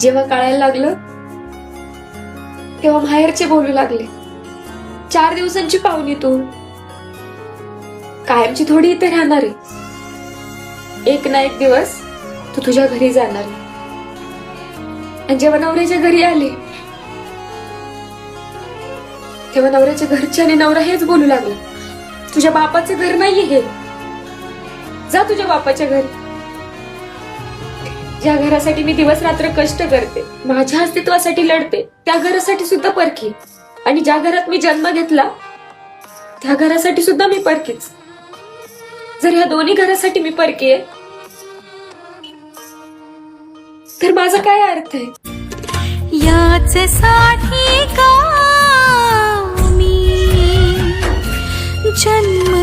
जेव्हा कळायला लागलं तेव्हा माहेरचे बोलू लागले चार दिवसांची पाहुणी तू. कायमची थोडी इथे राहणार आहे. एक ना एक दिवस तू तुझ्या घरी जाणार आणि जेव्हा नवऱ्याच्या घरी आले तेव्हा नवऱ्याच्या घरचे आणि नवरा हेच बोलू लागला तुझ्या बापाचं घर नाहीये हे. जा तुझ्या बापाच्या घरी. ज्या घरासाठी मी दिवस रात्र कष्ट करते माझ्या अस्तित्वासाठी लढते त्या घरासाठी सुद्धा परकी आणि ज्या घरात मी जन्म घेतला त्या घरासाठी सुद्धा मी परकीच जर ह्या दोन्ही घरासाठी मी परकी आहे तर माझा काय अर्थ आहे? याच साठी का मी? जन्म